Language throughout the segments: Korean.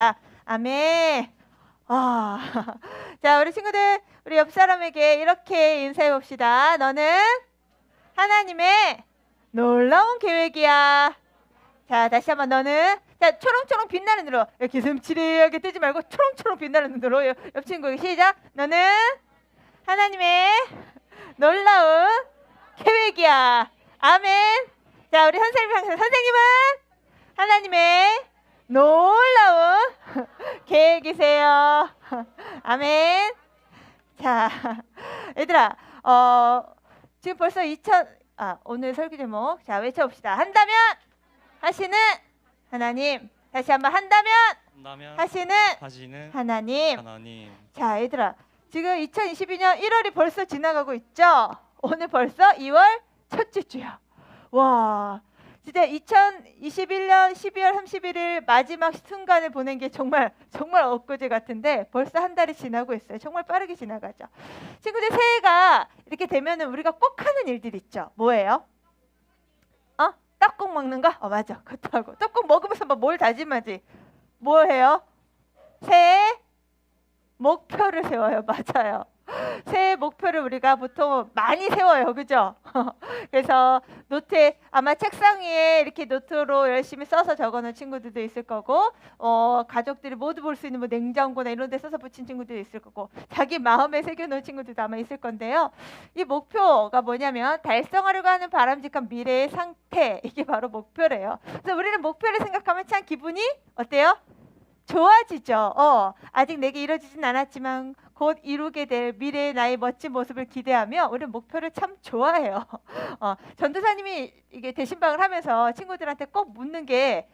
아, 아멘. 아, 자, 우리 친구들, 우리 옆 사람에게 이렇게 인사해 봅시다. 너는 하나님의 놀라운 계획이야. 자, 다시 한번 너는 자 초롱초롱 빛나는 눈으로 이렇게 슴치리하게 뜨지 말고 초롱초롱 빛나는 눈으로 옆, 옆 친구 시작. 너는 하나님의 놀라운 계획이야. 아멘. 자, 우리 선생님 선생님은 하나님의 놀라운 계획이세요. 아멘. 자, 얘들아, 어, 지금 벌써 2000, 아, 오늘 설교 제목, 자, 외쳐봅시다. 한다면 하시는 하나님. 다시 한번 한다면 한다면 하시는 하시는 하나님. 하나님 자, 얘들아. 지금 2022년 1월이 벌써 지나가고 있죠? 오늘 벌써 2월 첫째 주야. 와. 진짜 2021년 12월 31일 마지막 순간을 보낸 게 정말 정말 엊그제 같은데 벌써 한 달이 지나고 있어요. 정말 빠르게 지나가죠. 친구들 새해가 이렇게 되면은 우리가 꼭 하는 일들 있죠. 뭐예요? 어? 떡국 먹는 거? 어 맞아. 그것도 하고 떡국 먹으면서 뭐뭘 다짐하지? 뭐 해요? 새해 목표를 세워요. 맞아요. 새해 목표를 우리가 보통 많이 세워요. 그죠? 그래서 노트에 아마 책상 위에 이렇게 노트로 열심히 써서 적어 놓은 친구들도 있을 거고 어, 가족들이 모두 볼 수 있는 뭐 냉장고나 이런 데 써서 붙인 친구들도 있을 거고 자기 마음에 새겨 놓은 친구들도 아마 있을 건데요. 이 목표가 뭐냐면 달성하려고 하는 바람직한 미래의 상태 이게 바로 목표래요. 그래서 우리는 목표를 생각하면 참 기분이 어때요? 좋아지죠. 어, 아직 내게 이루어지진 않았지만 곧 이루게 될 미래의 나의 멋진 모습을 기대하며 우리는 목표를 참 좋아해요. 어, 전도사님이 이게 대신방을 하면서 친구들한테 꼭 묻는 게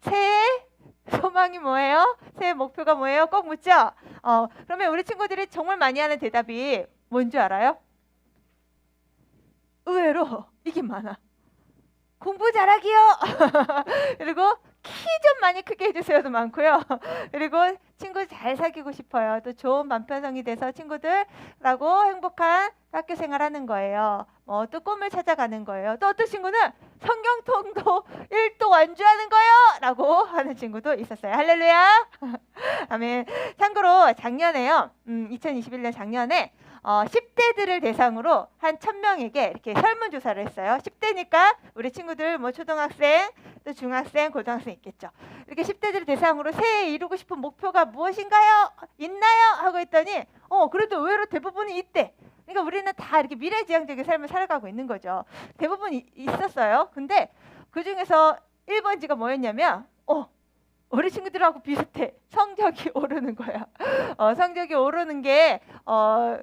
새해 소망이 뭐예요? 새해 목표가 뭐예요? 꼭 묻죠. 어, 그러면 우리 친구들이 정말 많이 하는 대답이 뭔지 알아요? 의외로 이게 많아. 공부 잘하기요. 그리고 키 좀 많이 크게 해주세요도 많고요. 그리고 친구 잘 사귀고 싶어요. 또 좋은 만편성이 돼서 친구들하고 행복한 학교 생활하는 거예요. 뭐 또 꿈을 찾아가는 거예요. 또 어떤 친구는 성경통도 1도 완주하는 거예요. 라고 하는 친구도 있었어요. 할렐루야. 아멘. 참고로 작년에요. 음, 2021년 작년에 어, 10대들을 대상으로 한 1000명에게 이렇게 설문조사를 했어요. 10대니까 우리 친구들 뭐 초등학생, 또 중학생, 고등학생 있겠죠. 이렇게 10대들을 대상으로 새해 이루고 싶은 목표가 무엇인가요? 있나요? 하고 했더니 어, 그래도 의외로 대부분이 있대. 그러니까 우리는 다 이렇게 미래지향적인 삶을 살아가고 있는 거죠. 대부분 이, 있었어요. 근데 그 중에서 1번지가 뭐였냐면 어, 우리 친구들하고 비슷해. 성적이 오르는 거야. 어, 성적이 오르는 게 어,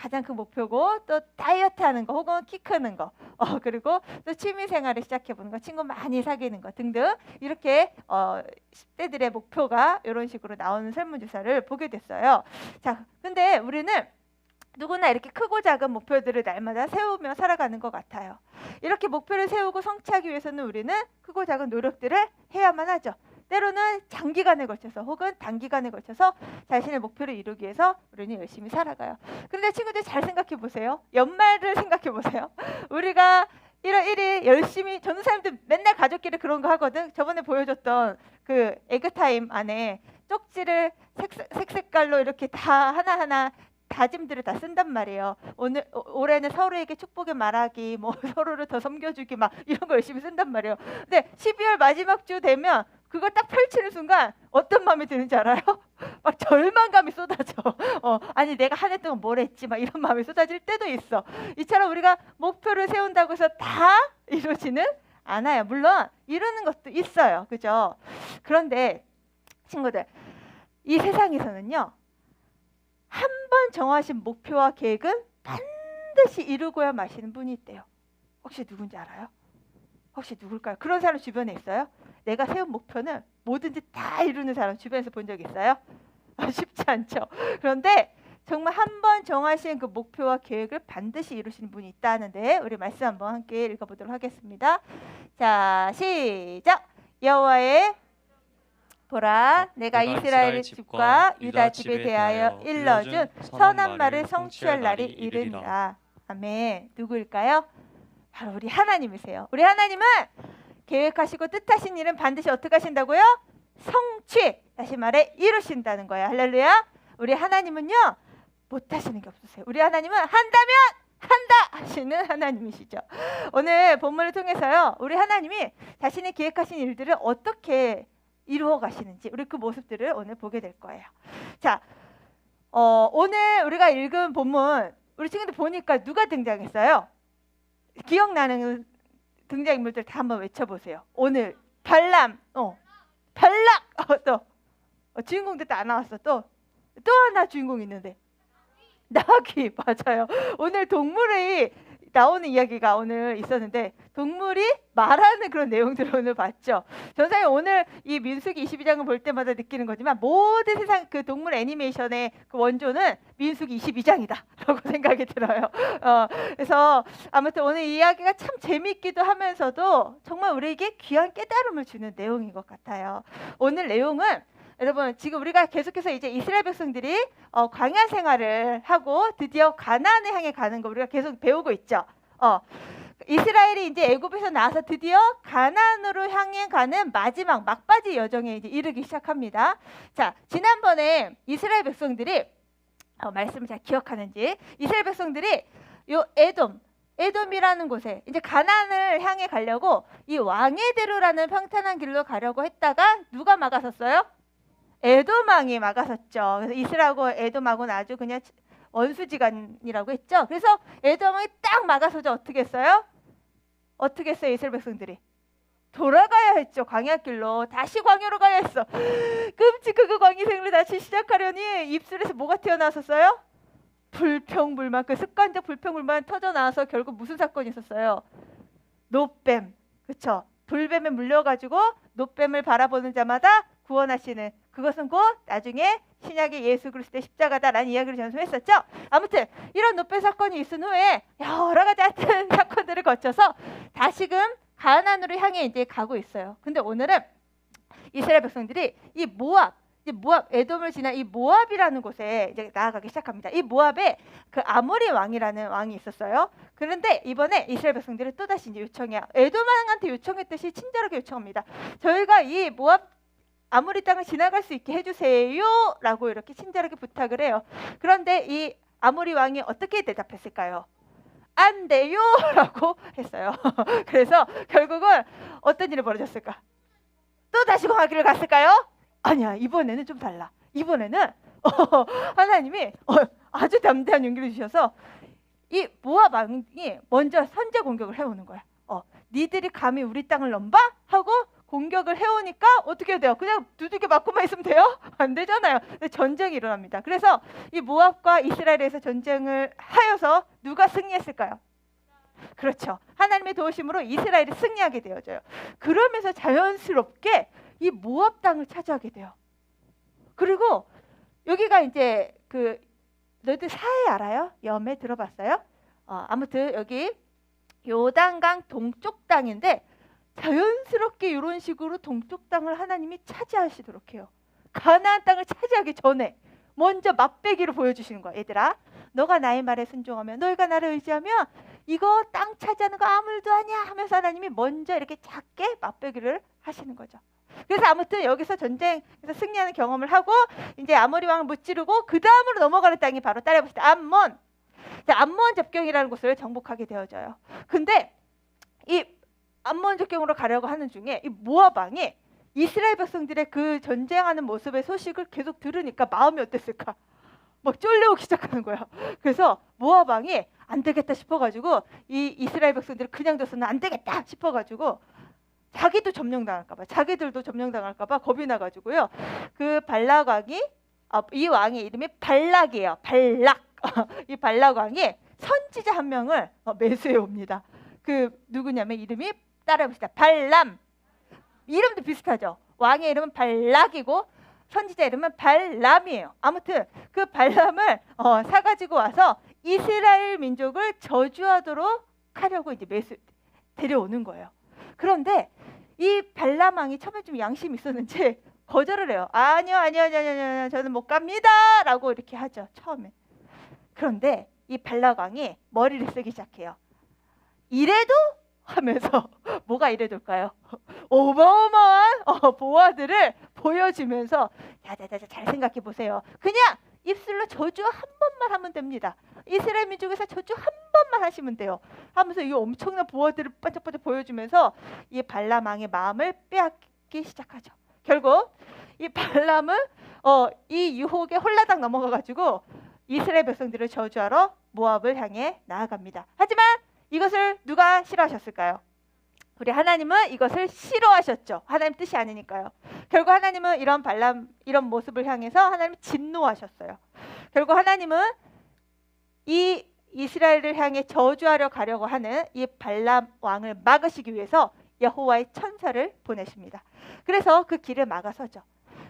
가장 큰 목표고 또 다이어트 하는 거 혹은 키 크는 거 어, 그리고 또 취미 생활을 시작해 보는 거 친구 많이 사귀는 거 등등 이렇게 어, 10대들의 목표가 이런 식으로 나오는 설문조사를 보게 됐어요. 자, 근데 우리는 누구나 이렇게 크고 작은 목표들을 날마다 세우며 살아가는 것 같아요. 이렇게 목표를 세우고 성취하기 위해서는 우리는 크고 작은 노력들을 해야만 하죠. 때로는 장기간에 걸쳐서 혹은 단기간에 걸쳐서 자신의 목표를 이루기 위해서 우리는 열심히 살아가요. 그런데 친구들 잘 생각해 보세요. 연말을 생각해 보세요. 우리가 1월 1일 열심히 전도사님들 맨날 가족끼리 그런 거 하거든. 저번에 보여줬던 그 에그타임 안에 쪽지를 색, 색색깔로 이렇게 다 하나하나 다짐들을 다 쓴단 말이에요. 오늘 오- 올해는 서로에게 축복의 말하기, 뭐 서로를 더 섬겨주기 막 이런 거 열심히 쓴단 말이에요. 근데 12월 마지막 주 되면 그거 딱 펼치는 순간 어떤 마음이 드는지 알아요? 막 절망감이 쏟아져. 어, 아니 내가 한 해 동안 뭘 했지? 막 이런 마음이 쏟아질 때도 있어. 이처럼 우리가 목표를 세운다고 해서 다 이루어지는 않아요. 물론 이루는 것도 있어요. 그죠? 그런데 친구들, 이 세상에서는요. 한 번 정하신 목표와 계획은 반드시 이루고야 마시는 분이 있대요. 혹시 누군지 알아요? 혹시 누굴까요? 그런 사람 주변에 있어요? 내가 세운 목표는 뭐든지 다 이루는 사람 주변에서 본 적 있어요? 아, 쉽지 않죠. 그런데 정말 한 번 정하신 그 목표와 계획을 반드시 이루시는 분이 있다는데 우리 말씀 한번 함께 읽어보도록 하겠습니다. 자, 시작. 여호와의 보라, 내가 내가 이스라엘 집과 유다 집에 대하여 일러준 선한 말을 성취할 날이 이르니라. 아멘. 누구일까요? 바로 우리 하나님이세요. 우리 하나님은 계획하시고 뜻하신 일은 반드시 어떻게 하신다고요? 성취 다시 말해 이루신다는 거예요. 할렐루야. 우리 하나님은요 못 하시는 게 없으세요. 우리 하나님은 한다면 한다 하시는 하나님이시죠. 오늘 본문을 통해서요 우리 하나님이 자신이 계획하신 일들을 어떻게 이루어 가시는지 우리 그 모습들을 오늘 보게 될 거예요. 자, 어, 오늘 우리가 읽은 본문 우리 친구들 보니까 누가 등장했어요? 기억나는 등장인물들 다 한번 외쳐보세요. 오늘 발람, 어, 발락, 어, 또 어, 주인공들 다안 나왔어. 또 또 하나 주인공 있는데 나귀 맞아요. 오늘 동물이 나오는 이야기가 오늘 있었는데 동물이 말하는 그런 내용들을 오늘 봤죠. 전사님 오늘 이 민수기 22장을 볼 때마다 느끼는 거지만 모든 세상 그 동물 애니메이션의 그 원조는 민수기 22장이다라고 생각이 들어요. 어, 그래서 아무튼 오늘 이야기가 참 재밌기도 하면서도 정말 우리에게 귀한 깨달음을 주는 내용인 것 같아요. 오늘 내용은 여러분 지금 우리가 계속해서 이제 이스라엘 백성들이 어, 광야 생활을 하고 드디어 가나안을 향해 가는 거 우리가 계속 배우고 있죠. 어, 이스라엘이 이제 애굽에서 나와서 드디어 가나안으로 향해 가는 마지막 막바지 여정에 이제 이르기 시작합니다. 자, 지난번에 이스라엘 백성들이 어, 말씀을 잘 기억하는지 이스라엘 백성들이 요 에돔 에돔이라는 곳에 이제 가나안을 향해 가려고 이 왕의 대로라는 평탄한 길로 가려고 했다가 누가 막아섰어요? 에돔왕이 막아섰죠. 그래서 이스라엘하고 에돔하고는 아주 그냥 원수지간이라고 했죠. 그래서 에돔왕이 딱 막아서죠. 어떻게 했어요? 어떻게 했어요? 이스라엘 백성들이 돌아가야 했죠. 광야길로 다시 광야로 가야 했어. 끔찍한 그 광야 생을 다시 시작하려니 입술에서 뭐가 튀어나왔었어요? 불평불만 그 습관적 불평불만 터져 나와서 결국 무슨 사건이 있었어요? 노뱀 그쵸? 불뱀에 물려가지고 노뱀을 바라보는 자마다 구원하시는 그것은 곧 나중에 신약의 예수 그리스도의 십자가다라는 이야기를 전수했었죠. 아무튼 이런 노뱀 사건이 있은 후에 여러 가지 하여튼 사건들을 거쳐서 다시금 가나안으로 향해 이제 가고 있어요. 근데 오늘은 이스라엘 백성들이 이 모압 이제 모압 에돔을 지나 이 모압이라는 곳에 이제 나아가기 시작합니다. 이 모압에 그 아모리 왕이라는 왕이 있었어요. 그런데 이번에 이스라엘 백성들이 또 다시 이제 요청해요. 에돔 왕한테 요청했듯이 친절하게 요청합니다. 저희가 이 모압 아모리 땅을 지나갈 수 있게 해주세요 라고 이렇게 친절하게 부탁을 해요. 그런데 이 아모리 왕이 어떻게 대답했을까요? 안 돼요 라고 했어요. 그래서 결국은 어떤 일이 벌어졌을까? 또 다시 공하기를 갔을까요? 아니야 이번에는 좀 달라. 이번에는 어, 하나님이 어, 아주 담대한 용기를 주셔서 이 모압 왕이 먼저 선제 공격을 해오는 거야. 어, 니들이 감히 우리 땅을 넘봐 하고 공격을 해오니까 어떻게 돼요? 그냥 두들겨 맞고만 있으면 돼요? 안 되잖아요. 전쟁이 일어납니다. 그래서 이 모압과 이스라엘에서 전쟁을 하여서 누가 승리했을까요? 그렇죠. 하나님의 도우심으로 이스라엘이 승리하게 되어져요. 그러면서 자연스럽게 이 모압 땅을 차지하게 돼요. 그리고 여기가 이제 그 너희들 사해 알아요? 염해 들어봤어요? 어, 아무튼 여기 요단강 동쪽 땅인데 자연스럽게 이런 식으로 동쪽 땅을 하나님이 차지하시도록 해요. 가나안 땅을 차지하기 전에 먼저 맛배기로 보여주시는 거야. 얘들아, 너가 나의 말에 순종하면 너희가 나를 의지하면 이거 땅 차지하는 거 아무 일도 아니야 하면서 하나님이 먼저 이렇게 작게 맛배기를 하시는 거죠. 그래서 아무튼 여기서 전쟁에서 승리하는 경험을 하고 이제 아모리 왕을 무찌르고 그 다음으로 넘어가는 땅이 바로 따라 봅시다. 암몬. 자, 암몬 접경이라는 곳을 정복하게 되어져요. 근데 이 암몬 접경으로 가려고 하는 중에 이 모압 왕이 이스라엘 백성들의 그 전쟁하는 모습의 소식을 계속 들으니까 마음이 어땠을까? 막 쫄려오기 시작하는 거예요. 그래서 모압 왕이 안 되겠다 싶어가지고 이 이스라엘 백성들을 그냥 둬서는 안 되겠다 싶어가지고 자기도 점령당할까봐 자기들도 점령당할까봐 겁이 나가지고요. 그 발락 왕이 아, 이 왕의 이름이 발락이에요. 발락 이 발락 왕이 선지자 한 명을 어, 매수해 옵니다. 그 누구냐면 이름이 따라해봅시다. 발람 이름도 비슷하죠. 왕의 이름은 발락이고 선지자 이름은 발람이에요. 아무튼 그 발람을 어, 사가지고 와서 이스라엘 민족을 저주하도록 하려고 이제 매수 데려오는 거예요. 그런데 이 발람 왕이 처음에 좀 양심이 있었는지 거절을 해요. 아니요, 아니요, 아니요, 아니요, 아니요, 저는 못 갑니다라고 이렇게 하죠. 처음에. 그런데 이 발락 왕이 머리를 쓰기 시작해요. 이래도 하면서 뭐가 이래둘까요? 어마어마한 어, 보화들을 보여주면서 자자자자 잘 생각해 보세요. 그냥 입술로 저주 한 번만 하면 됩니다. 이스라엘 민족에서 저주 한 번만 하시면 돼요. 하면서 이 엄청난 보화들을 반짝반짝 보여주면서 이 발람 왕의 마음을 빼앗기 시작하죠. 결국 이 발람은 어, 이 유혹에 홀라당 넘어가 가지고 이스라엘 백성들을 저주하러 모압을 향해 나아갑니다. 하지만 이것을 누가 싫어하셨을까요? 우리 하나님은 이것을 싫어하셨죠. 하나님 뜻이 아니니까요. 결국 하나님은 이런 발람 이런 모습을 향해서 하나님 진노하셨어요. 결국 하나님은 이 이스라엘을 향해 저주하려 가려고 하는 이 발람 왕을 막으시기 위해서 여호와의 천사를 보내십니다. 그래서 그 길을 막아서죠.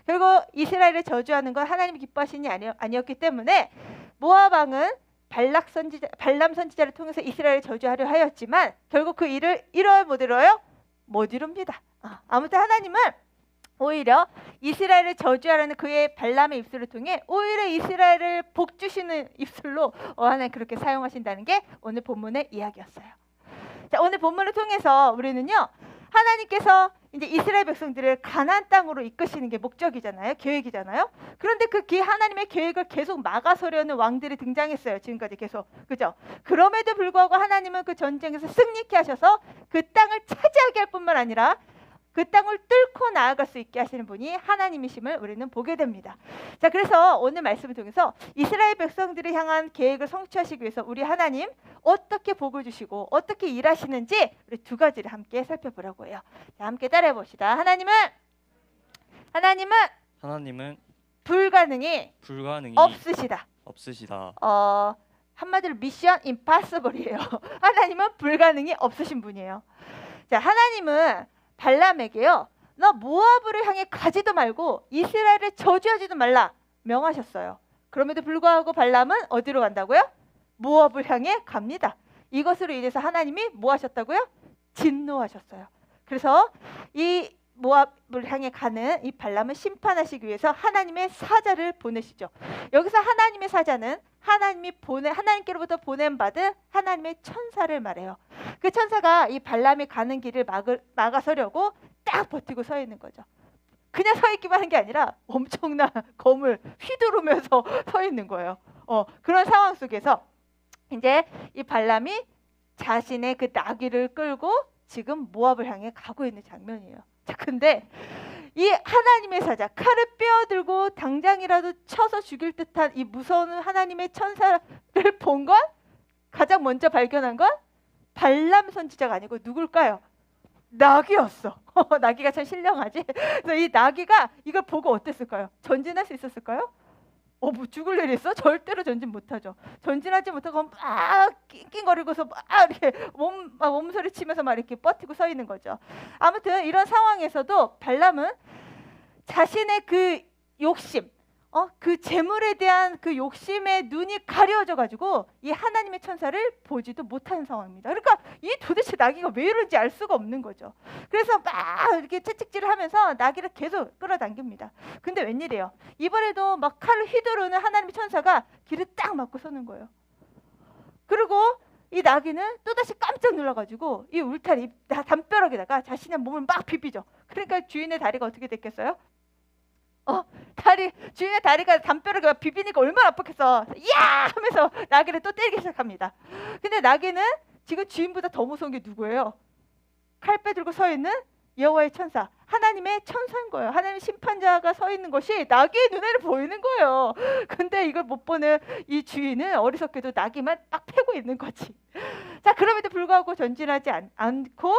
결국 이스라엘을 저주하는 건 하나님이 기뻐하시니 아니, 아니었기 때문에 모압 왕은 발락 선지자, 발람 선지자를 통해서 이스라엘을 저주하려 하였지만 결국 그 일을 이뤄요 못 이뤄요? 못 이룹니다. 아, 아무튼 하나님은 오히려 이스라엘을 저주하라는 그의 발람의 입술을 통해 오히려 이스라엘을 복 주시는 입술로 어, 하나님 그렇게 사용하신다는 게 오늘 본문의 이야기였어요. 자, 오늘 본문을 통해서 우리는요. 하나님께서 이제 이스라엘 백성들을 가나안 땅으로 이끄시는 게 목적이잖아요. 계획이잖아요. 그런데 그 기- 하나님의 계획을 계속 막아서려는 왕들이 등장했어요. 지금까지 계속. 그죠? 그럼에도 불구하고 하나님은 그 전쟁에서 승리케 하셔서 그 땅을 차지하게 할 뿐만 아니라 그 땅을 뚫고 나아갈 수 있게 하시는 분이 하나님이심을 우리는 보게 됩니다. 자, 그래서 오늘 말씀을 통해서 이스라엘 백성들을 향한 계획을 성취하시기 위해서 우리 하나님 어떻게 복을 주시고 어떻게 일하시는지 우리 두 가지를 함께 살펴보려고 해요. 자, 함께 따라해 봅시다. 하나님은 하나님은 하나님은 불가능이 불가능이 없으시다. 없으시다. 어, 한마디로 미션 임파서블이에요. 하나님은 불가능이 없으신 분이에요. 자, 하나님은 발람에게요. 너 모압을 향해 가지도 말고 이스라엘을 저주하지도 말라 명하셨어요. 그럼에도 불구하고 발람은 어디로 간다고요? 모압을 향해 갑니다. 이것으로 인해서 하나님이 뭐 하셨다고요? 진노하셨어요. 그래서 이 모압을 향해 가는 이 발람을 심판하시기 위해서 하나님의 사자를 보내시죠. 여기서 하나님의 사자는 하나님이 보내 하나님께로부터 보냄 받은 하나님의 천사를 말해요. 그 천사가 이 발람이 가는 길을 막을 막아서려고 딱 버티고 서 있는 거죠. 그냥 서 있기만 한 게 아니라 엄청난 검을 휘두르면서 서 있는 거예요. 어, 그런 상황 속에서 이제 이 발람이 자신의 그 나귀를 끌고 지금 모압을 향해 가고 있는 장면이에요. 자, 근데 이 하나님의 사자 칼을 빼어들고 당장이라도 쳐서 죽일 듯한 이 무서운 하나님의 천사를 본 건 가장 먼저 발견한 건 발람 선지자가 아니고 누굴까요? 나귀였어. 나귀가 참 신령하지. 그래서 이 나귀가 이걸 보고 어땠을까요? 전진할 수 있었을까요? 어, 뭐 죽을 일 있어? 절대로 전진 못하죠. 전진하지 못하고 막 낑낑거리고서 막 이렇게 몸, 막 몸소리 치면서 막 이렇게 버티고 서 있는 거죠. 아무튼 이런 상황에서도 발람은 자신의 그 욕심, 어, 그 재물에 대한 그 욕심에 눈이 가려져 가지고 이 하나님의 천사를 보지도 못하는 상황입니다. 그러니까 이 도대체 나귀가 왜 이런지 알 수가 없는 거죠. 그래서 막 이렇게 채찍질을 하면서 나귀를 계속 끌어당깁니다. 근데 웬일이에요? 이번에도 막 칼을 휘두르는 하나님의 천사가 길을 딱 막고 서는 거예요. 그리고 이 나귀는 또다시 깜짝 놀라가지고 이 울타리 다- 담벼락에다가 자신의 몸을 막 비비죠. 그러니까 주인의 다리가 어떻게 됐겠어요? 어, 다리 주인의 다리가 담벼락에 막 비비니까 얼마나 아팠겠어. 야 하면서 나귀를 또 때리기 시작합니다. 근데 나귀는 지금 주인보다 더 무서운 게 누구예요? 칼 빼들고 서 있는 여호와의 천사, 하나님의 천사인 거예요. 하나님 심판자가 서 있는 것이 나귀의 눈에는 보이는 거예요. 근데 이걸 못 보는 이 주인은 어리석게도 나귀만 딱 패고 있는 거지. 자, 그럼에도 불구하고 전진하지 않, 않고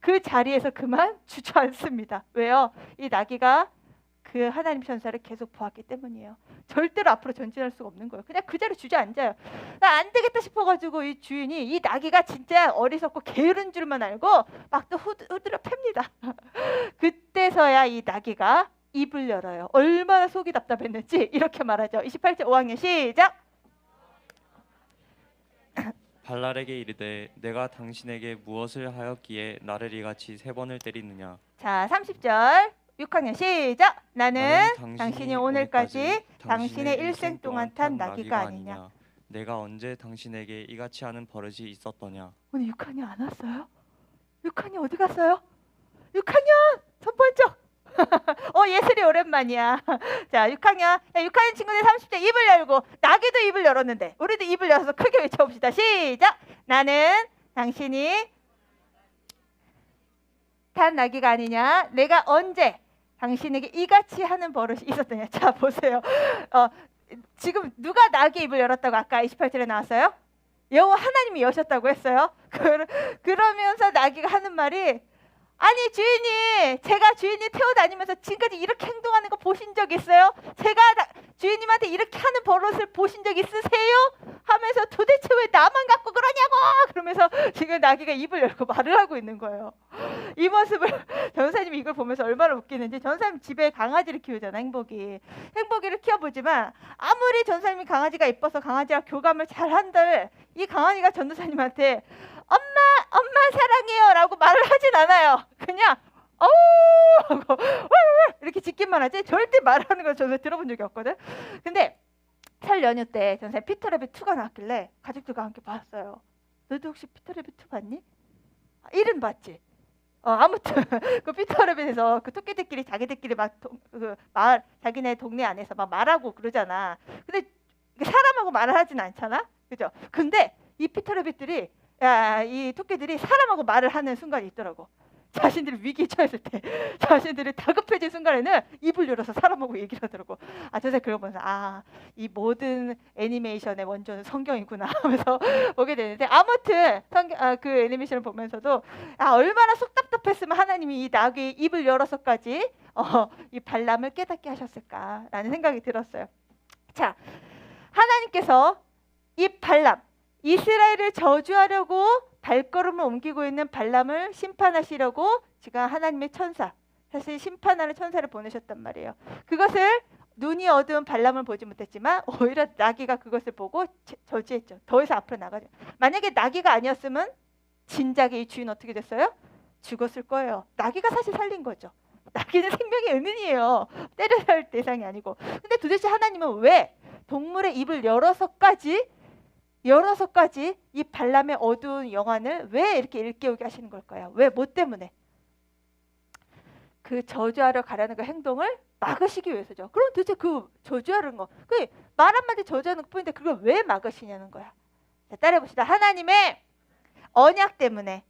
그 자리에서 그만 주저앉습니다. 왜요? 이 나귀가 그 하나님 천사를 계속 보았기 때문이에요. 절대로 앞으로 전진할 수가 없는 거예요. 그냥 그 자리에 주저앉아요. 나 안 되겠다 싶어가지고 이 주인이 이 나귀가 진짜 어리석고 게으른 줄만 알고 막 또 후드려 팹니다. 그때서야 이 나귀가 입을 열어요. 얼마나 속이 답답했는지 이렇게 말하죠. 28절 5학년 시작. 발랄에게 이르되 내가 당신에게 무엇을 하였기에 나를 이같이 세 번을 때리느냐 자, 30절 6학년 시작. 나는 나는 당신이 오늘까지 당신의 일생 동안 탄 나귀가 아니냐. 내가 언제 당신에게 이같이 하는 버릇이 있었더냐 오늘 6학년 안 왔어요? 6학년 어디 갔어요? 6학년 손 번쩍 어 예슬이 오랜만이야. 자 6학년 야, 6학년 친구들 30대 입을 열고 나기도 입을 열었는데 우리도 입을 열어서 크게 외쳐봅시다. 시작. 나는 당신이 단 나기가 아니냐. 내가 언제 당신에게 이같이 하는 버릇이 있었더냐. 자 보세요. 어, 지금 누가 나귀 입을 열었다고 아까 28절에 나왔어요? 여호와 하나님이 여셨다고 했어요. 그, 그러면서 나귀가 하는 말이 아니 주인이 제가 주인이 태워다니면서 지금까지 이렇게 행동하는 거 보신 적 있어요? 제가 나- 주인님한테 이렇게 하는 버릇을 보신 적 있으세요? 하면서 도대체 왜 나만 갖고 그러냐고 그러면서 지금 나귀가 입을 열고 말을 하고 있는 거예요. 이 모습을 전사님이 이걸 보면서 얼마나 웃기는지 전사님 집에 강아지를 키우잖아 행복이 행복이를 키워보지만 아무리 전사님이 강아지가 이뻐서 강아지와 교감을 잘 한들 이 강아지가 전도사님한테 엄마 엄마 사랑해요 라고 말을 하진 않아요 그냥 어우 하고 이렇게 짖기만 하지 절대 말하는 걸 저는 들어본 적이 없거든 근데 설 연휴 때 전사님 피터래빗 2가 나왔길래 가족들과 함께 봤어요 너도 혹시 피터래빗 2 봤니? 아, 이름 봤지? 어 아무튼 그 피터래빗에서 그 토끼들끼리 자기들끼리 막그말 자기네 동네 안에서 막 말하고 그러잖아. 근데 사람하고 말을 하진 않잖아. 그죠? 근데 이 피터래빗들이 야, 이 토끼들이 사람하고 말을 하는 순간이 있더라고. 자신들이 위기에 처했을 때, 자신들이 다급해진 순간에는 입을 열어서 사람하고 얘기를 하더라고. 아, 저새 그걸 보면서 아, 이 모든 애니메이션의 원조는 성경이구나 하면서 보게 되는데 아무튼 성경, 아, 그 애니메이션을 보면서도 아, 얼마나 속 답답했으면 하나님이 이 나귀 입을 열어서까지 어, 이 발람을 깨닫게 하셨을까라는 생각이 들었어요. 자, 하나님께서 이 발람 이스라엘을 저주하려고 발걸음을 옮기고 있는 발람을 심판하시려고 지금 하나님의 천사 사실 심판하는 천사를 보내셨단 말이에요. 그것을 눈이 어두운 발람을 보지 못했지만 오히려 나귀가 그것을 보고 제- 저지했죠. 더 이상 앞으로 나가죠. 만약에 나귀가 아니었으면 진작에 이 주인 어떻게 됐어요? 죽었을 거예요. 나귀가 사실 살린 거죠. 나귀는 생명의 은은이에요. 때려야 할 대상이 아니고. 근데 도대체 하나님은 왜 동물의 입을 열어서까지 열어서 까지 이 발람의 어두운 영안을 왜 이렇게 일깨우게 하시는 걸까요? 왜 뭐 때문에? 그 저주하러 가려는 그 행동을 막으시기 위해서죠. 그럼 도대체 그 저주하는 거, 그 말 한마디 저주하는 것뿐인데 그걸 왜 막으시냐는 거야. 자, 따라해 봅시다. 하나님의 언약 때문에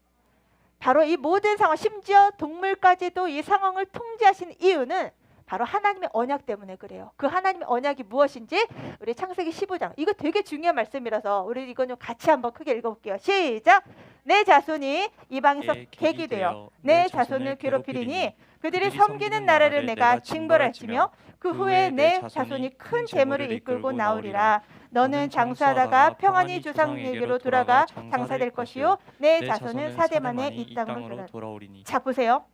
바로 이 모든 상황, 심지어 동물까지도 이 상황을 통제하신 이유는 바로 하나님의 언약 때문에 그래요. 그 하나님의 언약이 무엇인지 우리 창세기 15장. 이거 되게 중요한 말씀이라서 우리 이거 좀 같이 한번 크게 읽어볼게요. 시작. 내 자손이 이방에서 개- 객이 되어 내 자손을 괴롭히리니 그들이 섬기는 나라를 내가 징벌할지며 그 후에 내 자손이 큰 재물을 이끌고 나오리라. 너는 장수하다가 평안히 조상에게로 돌아가 장사될 것이요 내 자손은 사대 만에 이 땅으로 돌아. 돌아오리니 자 보세요.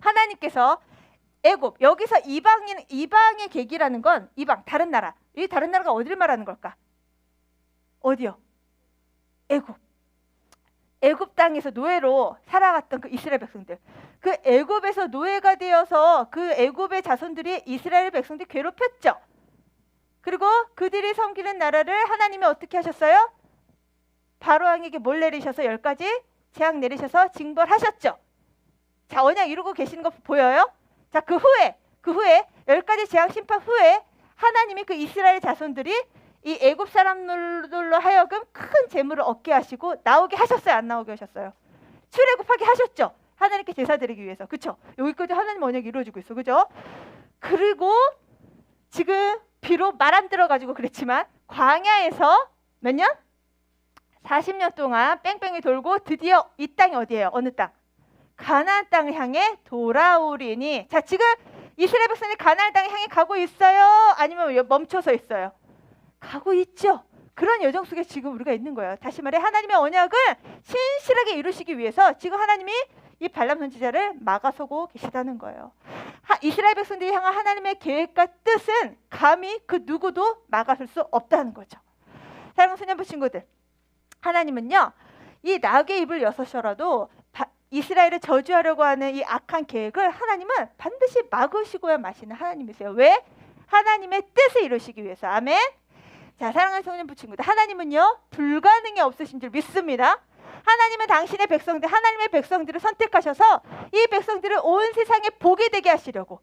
하나님께서 애굽 여기서 이방인 이방의 계기라는 건 이방 다른 나라. 이 다른 나라가 어디를 말하는 걸까? 어디요? 애굽. 애굽 땅에서 노예로 살아갔던 그 이스라엘 백성들. 그 애굽에서 노예가 되어서 그 애굽의 자손들이 이스라엘 백성들 괴롭혔죠. 그리고 그들이 섬기는 나라를 하나님이 어떻게 하셨어요? 바로 왕에게 뭘 내리셔서 열 가지 재앙 내리셔서 징벌하셨죠. 자 언약 이루고 계시는 거 보여요? 자 그 후에 그 후에 열 가지 재앙 심판 후에 하나님이 그 이스라엘 자손들이 이 애굽 사람들로 하여금 큰 재물을 얻게 하시고 나오게 하셨어요? 안 나오게 하셨어요? 출애굽하게 하셨죠? 하나님께 제사 드리기 위해서. 그쵸? 여기까지 하나님 언약이 이루어지고 있어. 그죠? 그리고 지금 비록 말 안 들어 가지고 그랬지만 광야에서 몇 년? 40년 동안 뺑뺑이 돌고 드디어 이 땅이 어디예요? 어느 땅 가나안 땅을 향해 돌아오리니. 자 지금 이스라엘 백성이 가나안 땅을 향해 가고 있어요? 아니면 여- 멈춰서 있어요? 가고 있죠. 그런 여정 속에 지금 우리가 있는 거예요. 다시 말해 하나님의 언약을 신실하게 이루시기 위해서 지금 하나님이 이 발람 선지자를 막아서고 계시다는 거예요. 하, 이스라엘 백성들이 향한 하나님의 계획과 뜻은 감히 그 누구도 막아설 수 없다는 거죠. 사랑하는 소년부 친구들 하나님은요 이 낙의 입을 여서셔라도 바- 이스라엘을 저주하려고 하는 이 악한 계획을 하나님은 반드시 막으시고야 마시는 하나님이세요. 왜? 하나님의 뜻을 이루시기 위해서. 아멘. 자, 사랑하는 성년부 친구들, 하나님은요 불가능이 없으신 줄 믿습니다. 하나님은 당신의 백성들, 하나님의 백성들을 선택하셔서 이 백성들을 온 세상에 보게 되게 하시려고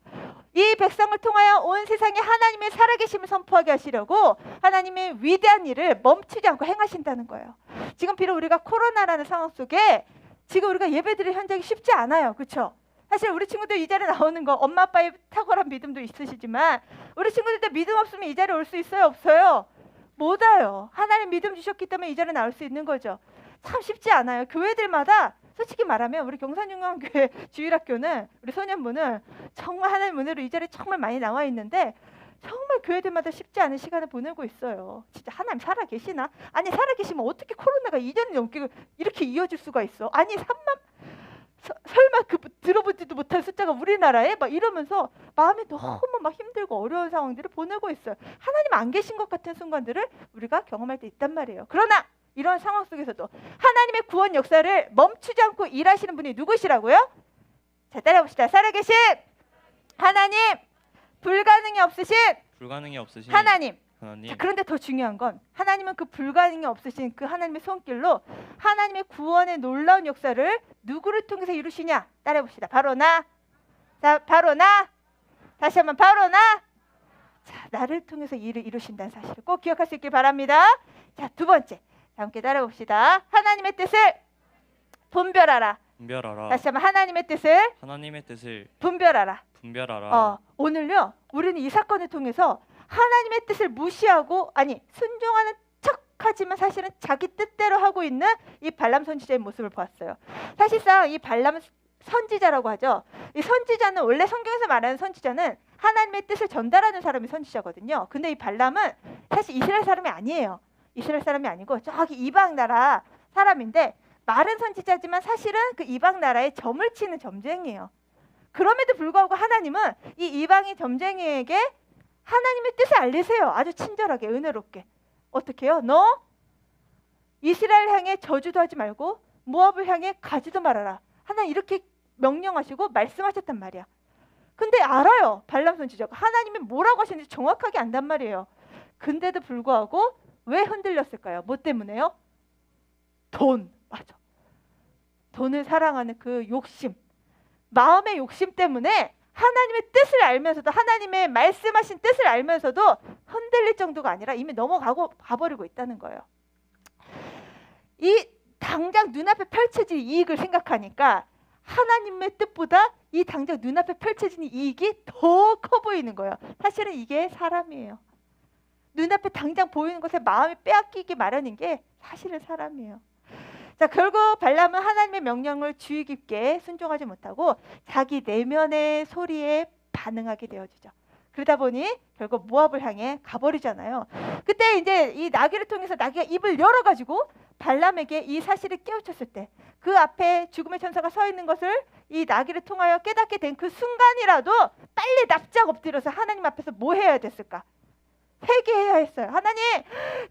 이 백성을 통하여 온 세상에 하나님의 살아계심을 선포하게 하시려고 하나님의 위대한 일을 멈추지 않고 행하신다는 거예요. 지금 비록 우리가 코로나라는 상황 속에 지금 우리가 예배드릴 현장이 쉽지 않아요. 그렇죠? 사실 우리 친구들 이 자리에 나오는 거 엄마 아빠의 탁월한 믿음도 있으시지만 우리 친구들도 믿음 없으면 이 자리에 올 수 있어요? 없어요? 못 와요. 하나님 믿음 주셨기 때문에 이 자리에 나올 수 있는 거죠. 참 쉽지 않아요. 교회들마다 솔직히 말하면 우리 경산중앙교회 주일학교는 우리 소년부는 정말 하나님 은혜로 이 자리에 정말 많이 나와 있는데 정말 교회들마다 쉽지 않은 시간을 보내고 있어요. 진짜 하나님 살아 계시나? 아니 살아 계시면 어떻게 코로나가 2년 넘게 이렇게 이어질 수가 있어? 아니 3만 서- 설마 그 들어보지도 못한 숫자가 우리나라에 막 이러면서 마음이 너무 막 힘들고 어려운 상황들을 보내고 있어요. 하나님 안 계신 것 같은 순간들을 우리가 경험할 때 있단 말이에요. 그러나 이런 상황 속에서도 하나님의 구원 역사를 멈추지 않고 일하시는 분이 누구시라고요? 자 따라봅시다. 살아계신 하나님, 불가능이 없으신 불가능이 없으신 하나님. 하나님 자, 그런데 더 중요한 건 하나님은 그 불가능이 없으신 그 하나님의 손길로 하나님의 구원의 놀라운 역사를 누구를 통해서 이루시냐? 따라해 봅시다. 바로 나. 자, 바로 나. 다시 한번 바로 나. 자, 나를 통해서 일을 이루신다는 사실을 꼭 기억할 수 있길 바랍니다. 자, 두 번째. 자, 함께 따라해 봅시다. 하나님의 뜻을 분별하라. 분별하라 다시 한번 하나님의 뜻을 하나님의 뜻을 분별하라. 분별하라 어, 오늘요 우리는 이 사건을 통해서 하나님의 뜻을 무시하고 아니 순종하는 척하지만 사실은 자기 뜻대로 하고 있는 이 발람 선지자의 모습을 보았어요. 사실상 이 발람 선지자라고 하죠. 이 선지자는 원래 성경에서 말하는 선지자는 하나님의 뜻을 전달하는 사람이 선지자거든요. 근데 이 발람은 사실 이스라엘 사람이 아니에요. 이스라엘 사람이 아니고 저기 이방 나라 사람인데 말은 선지자지만 사실은 그 이방 나라에 점을 치는 점쟁이에요. 그럼에도 불구하고 하나님은 이 이방인 점쟁이에게 하나님의 뜻을 알리세요. 아주 친절하게 은혜롭게. 어떻게 해요? 너 이스라엘 향해 저주도 하지 말고 모압을 향해 가지도 말아라. 하나님 이렇게 명령하시고 말씀하셨단 말이야. 근데 알아요. 발람 선지자가 하나님이 뭐라고 하시는지 정확하게 안단 말이에요. 근데도 불구하고 왜 흔들렸을까요? 뭐 때문에요? 돈. 맞아. 돈을 사랑하는 그 욕심. 마음의 욕심 때문에 하나님의 뜻을 알면서도 하나님의 말씀하신 뜻을 알면서도 흔들릴 정도가 아니라 이미 넘어가고 가버리고 있다는 거예요. 이 당장 눈앞에 펼쳐질 이익을 생각하니까 하나님의 뜻보다 이 당장 눈앞에 펼쳐지는 이익이 더 커 보이는 거예요. 사실은 이게 사람이에요. 눈앞에 당장 보이는 것에 마음이 빼앗기기 마련인 게 사실은 사람이에요. 자 결국 발람은 하나님의 명령을 주의 깊게 순종하지 못하고 자기 내면의 소리에 반응하게 되어지죠. 그러다 보니 결국 모압을 향해 가버리잖아요. 그때 이제 이 나귀를 통해서 나귀가 입을 열어가지고 발람에게 이 사실을 깨우쳤을 때 그 앞에 죽음의 천사가 서 있는 것을 이 나귀를 통하여 깨닫게 된 그 순간이라도 빨리 납작 엎드려서 하나님 앞에서 뭐 해야 됐을까? 회개해야 했어요. 하나님,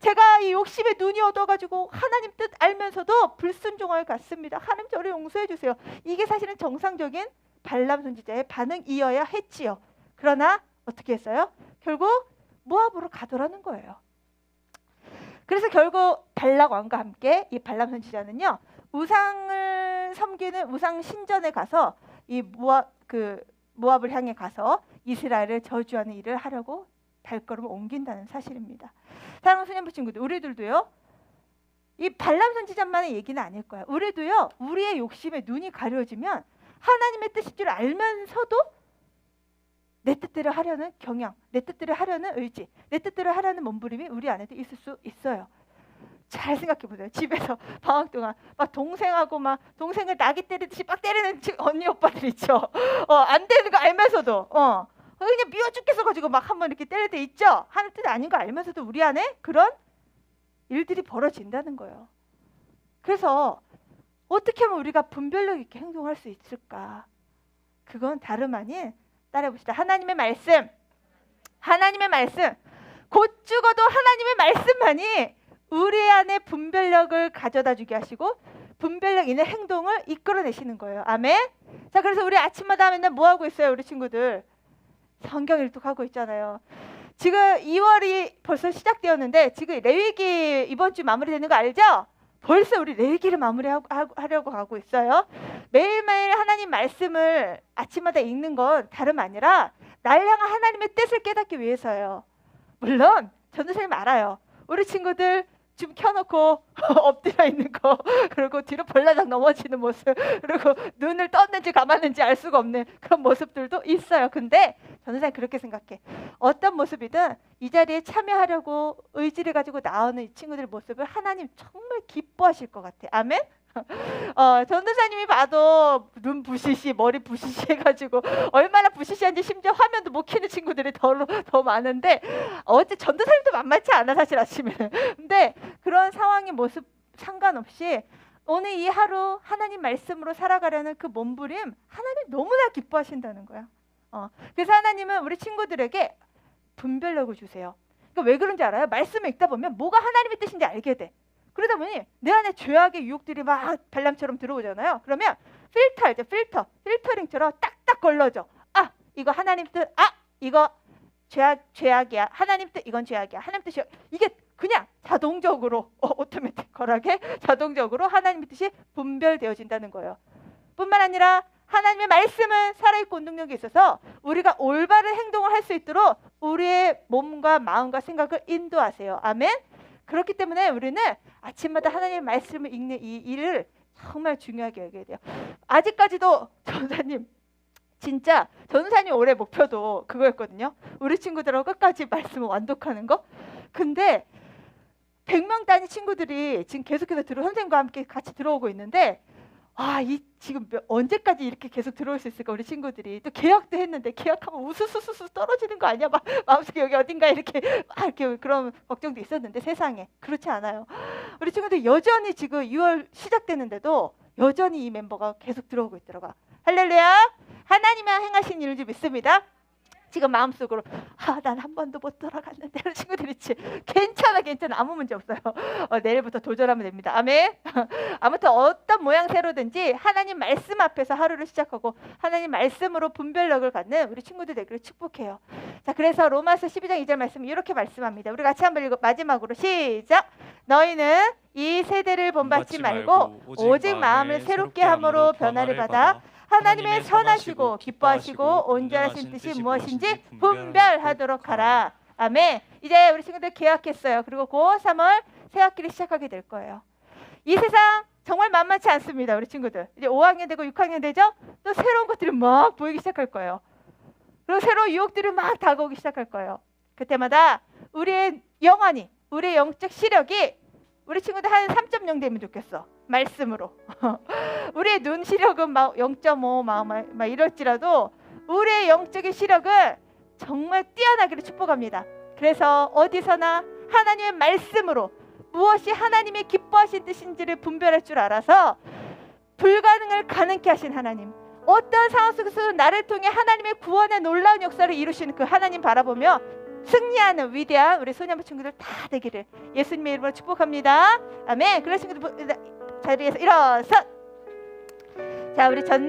제가 이 욕심에 눈이 얻어가지고 하나님 뜻 알면서도 불순종하여 갔습니다. 하나님 저를 용서해 주세요. 이게 사실은 정상적인 발람 선지자의 반응이어야 했지요. 그러나 어떻게 했어요? 결국 모압으로 가더라는 거예요. 그래서 결국 발락 왕과 함께 이 발람 선지자는요 우상을 섬기는 우상 신전에 가서 이 모압 그 모압을 향해 가서 이스라엘을 저주하는 일을 하려고 발걸음을 옮긴다는 사실입니다. 사랑하는 소년부 친구들, 우리들도요. 이 발람 선지자만의 얘기는 아닐 거야. 우리도요. 우리의 욕심에 눈이 가려지면 하나님의 뜻인 줄 알면서도 내 뜻대로 하려는 경향, 내 뜻대로 하려는 의지, 내 뜻대로 하려는 몸부림이 우리 안에도 있을 수 있어요. 잘 생각해 보세요. 집에서 방학 동안 막 동생하고 막 동생을 나기 때리듯이 막 때리는 치- 언니 오빠들 있죠. 어, 안 되는 거 알면서도 어, 그냥 미워 죽겠어 가지고 막 한번 이렇게 때릴 때 있죠. 하는 뜻 아닌 거 알면서도 우리 안에 그런 일들이 벌어진다는 거예요. 그래서 어떻게 하면 우리가 분별력 있게 행동할 수 있을까? 그건 다름 아닌 따라해 봅시다. 하나님의 말씀. 하나님의 말씀. 곧 죽어도 하나님의 말씀만이 우리 안에 분별력을 가져다 주게 하시고 분별력 있는 행동을 이끌어내시는 거예요. 아멘. 자, 그래서 우리 아침마다 맨날 뭐 하고 있어요, 우리 친구들? 성경 일독하고 있잖아요. 지금 2월이 벌써 시작되었는데 지금 레위기 이번 주 마무리되는 거 알죠? 벌써 우리 레기를 마무리하려고 하고 있어요. 매일매일 하나님 말씀을 아침마다 읽는 건 다름 아니라 날 향한 하나님의 뜻을 깨닫기 위해서예요. 물론 전도사님 알아요. 우리 친구들 좀 켜놓고 엎드려 있는 거 그리고 뒤로 벌라당 넘어지는 모습 그리고 눈을 떴는지 감았는지 알 수가 없는 그런 모습들도 있어요. 근데 전도사님 그렇게 생각해. 어떤 모습이든 이 자리에 참여하려고 의지를 가지고 나오는 이 친구들 모습을 하나님 정말 기뻐하실 것 같아. 아멘. 어, 전도사님이 봐도 눈 부시시 머리 부시시 해가지고 얼마나 부시시한지 심지어 화면도 못 켜는 친구들이 더, 더 많은데 어제 전도사님도 만만치 않아 사실 아침에는 근데 그런 상황의 모습 상관없이 오늘 이 하루 하나님 말씀으로 살아가려는 그 몸부림 하나님 너무나 기뻐하신다는 거야. 어, 그래서 하나님은 우리 친구들에게 분별력을 주세요. 그러니까 왜 그런지 알아요? 말씀을 읽다 보면 뭐가 하나님의 뜻인지 알게 돼 그러다 보니 내 안에 죄악의 유혹들이 막 발람처럼 들어오잖아요. 그러면 필터 이제 필터 필터링처럼 딱딱 걸러져. 아 이거 하나님 뜻. 아 이거 죄악 죄악이야. 하나님 뜻 이건 죄악이야. 하나님 뜻이 이게 그냥 자동적으로 어, 오토매틱컬하게 자동적으로 하나님의 뜻이 분별되어진다는 거예요. 뿐만 아니라 하나님의 말씀은 살아있고 운동력이 있어서 우리가 올바른 행동을 할 수 있도록 우리의 몸과 마음과 생각을 인도하세요. 아멘. 그렇기 때문에 우리는 아침마다 하나님의 말씀을 읽는 이 일을 정말 중요하게 여겨야 돼요. 아직까지도 전사님 진짜 전사님 올해 목표도 그거였거든요. 우리 친구들하고 끝까지 말씀을 완독하는 거. 근데 100명 단위 친구들이 지금 계속해서 들어 선생님과 함께 같이 들어오고 있는데 아, 이 지금 몇- 언제까지 이렇게 계속 들어올 수 있을까 우리 친구들이 또 계약도 했는데 계약하면 우수수수수 떨어지는 거 아니야? 막 마음속에 여기 어딘가 이렇게 막 이렇게 그런 걱정도 있었는데 세상에 그렇지 않아요. 우리 친구들 여전히 지금 6월 시작되는데도 여전히 이 멤버가 계속 들어오고 있더라고요. 할렐루야. 하나님이 행하신 일을 좀 믿습니다. 지금 마음속으로 아, 난 한 번도 못 돌아갔는데 이런 친구들 있지. 괜찮아, 괜찮아. 아무 문제 없어요. 어, 내일부터 도전하면 됩니다. 아멘. 아무튼 어떤 모양새로든지 하나님 말씀 앞에서 하루를 시작하고 하나님 말씀으로 분별력을 갖는 우리 친구들 되기를 축복해요. 자, 그래서 로마서 12장 2절 말씀 이렇게 말씀합니다. 우리 같이 한번 읽어 마지막으로 시작. 너희는 이 세대를 본받지 말고 오직 마음을 새롭게 함으로 변화를 받아 하나님의 선하시고 기뻐하시고 온전하신 뜻이 무엇인지 분별하도록 하라. 아멘. 이제 우리 친구들 계약했어요. 그리고 고 3월 새 학기를 시작하게 될 거예요. 이 세상 정말 만만치 않습니다. 우리 친구들. 이제 5학년 되고 6학년 되죠? 또 새로운 것들이 막 보이기 시작할 거예요. 그리고 새로운 유혹들이 막 다가오기 시작할 거예요. 그때마다 우리의 영안이, 우리의 영적 시력이 우리 친구들 한 3.0 되면 좋겠어. 말씀으로. 우리의 눈 시력은 막 0.5, 막, 막, 막 이럴지라도 우리의 영적인 시력을 정말 뛰어나기를 축복합니다. 그래서 어디서나 하나님의 말씀으로 무엇이 하나님의 기뻐하신 뜻인지를 분별할 줄 알아서 불가능을 가능케 하신 하나님. 어떤 상황 속에서 나를 통해 하나님의 구원의 놀라운 역사를 이루시는 그 하나님 바라보며 승리하는 위대한 우리 소년부 친구들 다 되기를 예수님의 이름으로 축복합니다. 아멘. 그런 친구들 자리에서 일어서 자 우리 전능